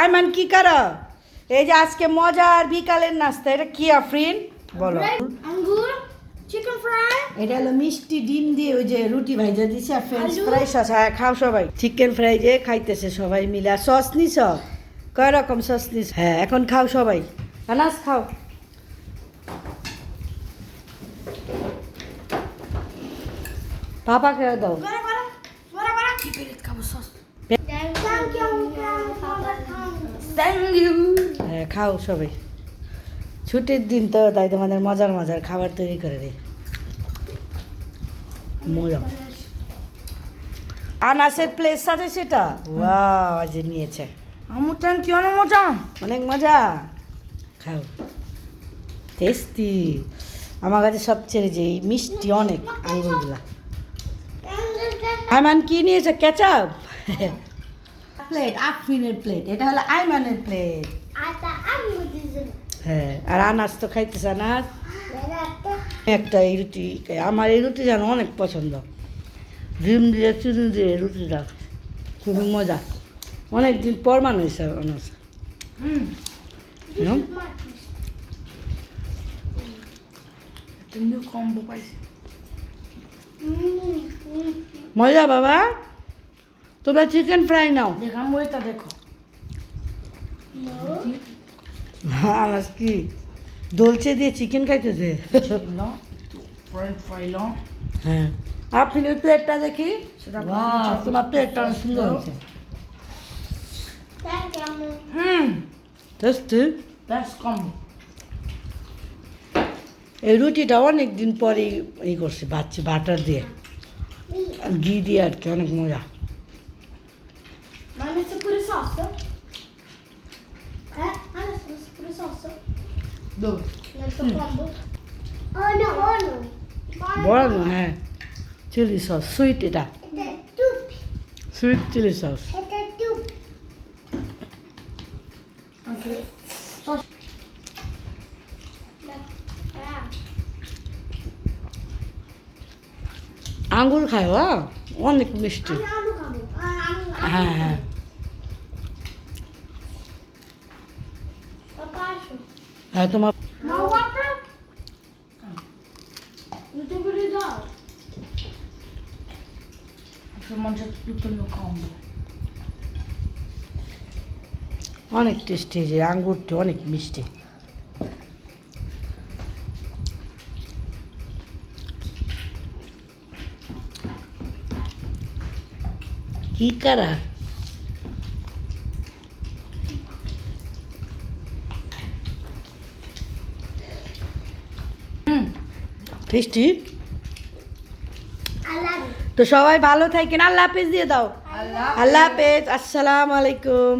আইমান কি করো? এই যে আজকে মজার বিকালের নাস্তা এটা কি আফরিন? বলো। আঙ্গুর চিকেন ফ্রাই এটা হলো মিষ্টি ডিম দিয়ে ওই যে রুটি ভাইজা দিছে আর ফ্রেঞ্চ ফ্রাই সস হ্যাঁ খাও সবাই। চিকেন ফ্রাই যে খাইতেছে সবাই মিলে। আর সস নিছ? কয় রকম সস নিস হ্যাঁ এখন খাও সবাই। আনাস খাও। দাও। গড়া কি পেলে খাব সস থ্যাংক ইউ হ্যাঁ খাও সবাই। ছুটির দিন তো তাই তোমাদের মজার মজার খাবার তৈরি করে রে মজা। আনাসের প্লেস আছে সেটা? ওয়াও আজ নিয়েছে। আমু থ্যাংক ইউ অনেক মজা। অনেক মজা। খাও। টেস্টি আমার কাছে সবচেয়ে যে এই মিষ্টি অনেক আঙুরগুলা আইমান কি নিয়েছে? কেচাপ প্লেট আফরিনের প্লেট এটা হলো আইমানের প্লেট দিছে হ্যাঁ আর আনাজ তো খাইতেছে আনাজ। একটা এই রুটি আমার এই রুটি যেন অনেক পছন্দ। ডিম দিয়ে চিনি দিয়ে রুটিটা খুবই মজা। অনেক দিন পর মানুষ কম্বো পাইছি। মজা বাবা? তোমরা চিকেন ফ্রাই নাও। দেখাম ওইটা দেখো। আনাজ কি? দলছে দিয়ে চিকেন খাইতেছে? হ্যাঁ। আপনি প্লেটটা দেখি। তোমার প্লেটটা অনেক সুন্দর হয়েছে। হুম। টেস্টি দ্যাটস এই রুটিটা অনেক দিন পরে এই করছে বাচ্চা বাটার দিয়ে। আর ঘি দিয়ে আর কি অনেক মজা। Pure? Eh? Ha messo pure salsa? Dove? Nel suo combo? Oh no, oh no. বড় না হ্যাঁ চিলি সস সুইট এটা. Sweet chilli sauce. আঙ্গুর খায় অনেক মিষ্টি. হ্যাঁ হ্যাঁ mio combo. অনেক টেস্টি যে আঙ্গুরটা অনেক মিষ্টি। কি করা? Alla তো সবাই ভালো থাকেন আল্লাহ হাফেজ দিয়ে দাও। আল্লাহ হাফেজ আসসালামু আলাইকুম।